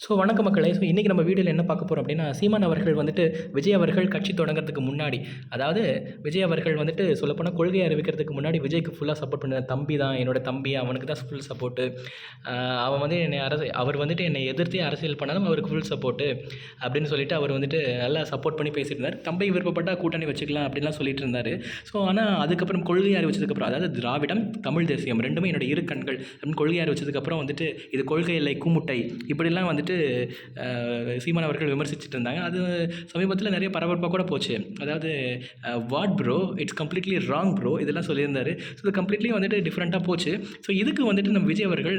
So வணக்க மக்களே. So இன்றைக்கி நம்ம வீடியோவில் என்ன பார்க்க போகிறோம் அப்படின்னா சீமான் அவர்கள் வந்துட்டு விஜய் அவர்கள் கட்சி தொடங்குறதுக்கு முன்னாடி அதாவது விஜய் அவர்கள் வந்துட்டு சொல்லப்போனால் கொள்கையை அறிவிக்கிறதுக்கு முன்னாடி விஜய்க்கு ஃபுல்லாக சப்போர்ட் பண்ண தம்பி தான் என்னோட தம்பி அவனுக்கு தான் ஃபுல் சப்போர்ட்டு அவன் வந்து என்னை அரசு அவர் வந்துட்டு என்னை எதிர்த்தே அரசியல் பண்ணாலும் அவருக்கு ஃபுல் சப்போர்ட்டு அப்படின்னு சொல்லிட்டு அவர் வந்துட்டு நல்லா சப்போர்ட் பண்ணி பேசிட்டு இருந்தார். தம்பி விருப்பப்பட்டால் கூட்டணி வச்சுக்கலாம் அப்படின்லாம் சொல்லிட்டு இருந்தார். ஸோ ஆனால் அதுக்கப்புறம் கொள்கை அறிவிச்சதுக்கப்புறம் அதாவது திராவிடம் தமிழ் தேசியம் ரெண்டுமே என்னோட இரு கண்கள் அப்படின்னு கொள்கை அறிவிச்சதுக்கப்புறம் வந்துட்டு இது கொள்கை இல்லை கூமுட்டை இப்படிலாம் வந்துட்டு சீமான் அவர்கள் விமர்சிச்சுட்டு இருந்தாங்க அது சமீபத்தில் நிறைய பரபரப்பாக கூட போச்சு. அதாவது what bro it's completely wrong bro இதெல்லாம் சொல்லியிருந்தார். ஸோ இது கம்ப்ளீட்லி வந்துட்டு டிஃப்ரெண்ட்டாக போச்சு. ஸோ இதுக்கு வந்துட்டு நம்ம விஜய் அவர்கள்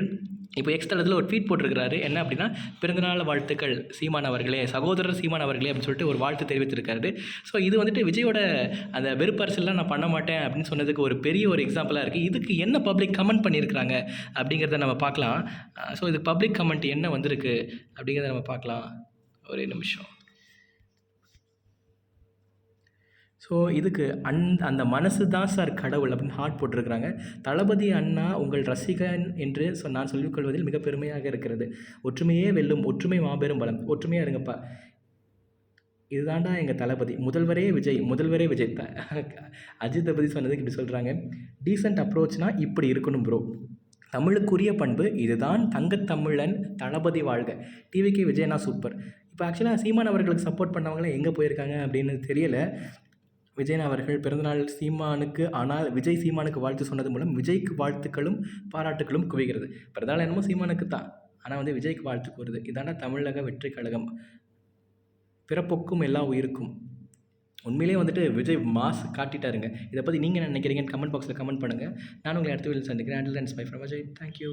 இப்போ எக்ஸ் தளத்தில் ஒரு ட்வீட் போட்டிருக்கிறாரு. என்ன அப்படின்னா பிறந்தநாள் வாழ்த்துக்கள் சீமான் அவர்களே சகோதரர் சீமான் அவர்களே அப்படின்னு சொல்லிட்டு ஒரு வாழ்த்து தெரிவித்திருக்காரு. ஸோ இது வந்துட்டு விஜயோட அந்த வெறுப்பரசெல்லாம் நான் பண்ண மாட்டேன் அப்படின்னு சொன்னதுக்கு ஒரு பெரிய ஒரு எக்ஸாம்பிளாக இருக்குது இதுக்கு என்ன பப்ளிக் கமெண்ட் பண்ணியிருக்கிறாங்க அப்படிங்கிறத நம்ம பார்க்கலாம். ஸோ இது பப்ளிக் கமெண்ட் என்ன வந்திருக்கு அப்படிங்கிறத நம்ம பார்க்கலாம். ஒரே நிமிஷம். ஸோ இதுக்கு அந் அந்த மனசு தான் சார் கடவுள் அப்படின்னு ஹார்ட் போட்டிருக்கிறாங்க. தளபதி அண்ணா உங்கள் ரசிகன் என்று சொ- நான் சொல்லிக்கொள்வதில் மிக பெருமையாக இருக்கிறது. ஒற்றுமையே வெல்லும் ஒற்றுமை மாபெரும் பலம். ஒற்றுமையாக இருங்கப்பா. இதுதான்டா எங்கள் தளபதி. முதல்வரே விஜய் முதல்வரே விஜய். த அஜித்தை பற்றி சொன்னதுக்கு இப்படி சொல்கிறாங்க டீசெண்ட் அப்ரோச்னா இப்படி இருக்கணும் ப்ரோ தமிழுக்குரிய பண்பு இதுதான் தங்கத்தமிழன் தளபதி வாழ்க. டிவிக்கு விஜயனா சூப்பர் இப்போ ஆக்சுவலாக சீமான் அவர்களுக்கு சப்போர்ட் பண்ணவங்களாம் எங்கே போயிருக்காங்க அப்படின்னு தெரியல. விஜயன் அவர்கள் பிறந்தநாள் சீமானுக்கு ஆனால் விஜய் சீமானுக்கு வாழ்த்து சொன்னது மூலம் விஜய்க்கு வாழ்த்துக்களும் பாராட்டுகளும் குவிகிறது. பிறந்தநாள் என்னமோ சீமானுக்கு தான். ஆனால் வந்து விஜய்க்கு வாழ்த்து கூறுது. இதான தமிழக வெற்றி கழகம். பிறப்புக்கும் எல்லா உயிருக்கும். உண்மையிலே வந்துட்டு விஜய் மாஸ் காட்டிட்டாருங்க. இதை பற்றி நீங்கள் என்ன நினைக்கிறீங்கன்னு கமெண்ட் பாக்ஸில் கமெண்ட் பண்ணுங்கள் நான் உங்களை அடுத்த வீடியோ சந்திக்கிறேன். And bye from Vijay thank you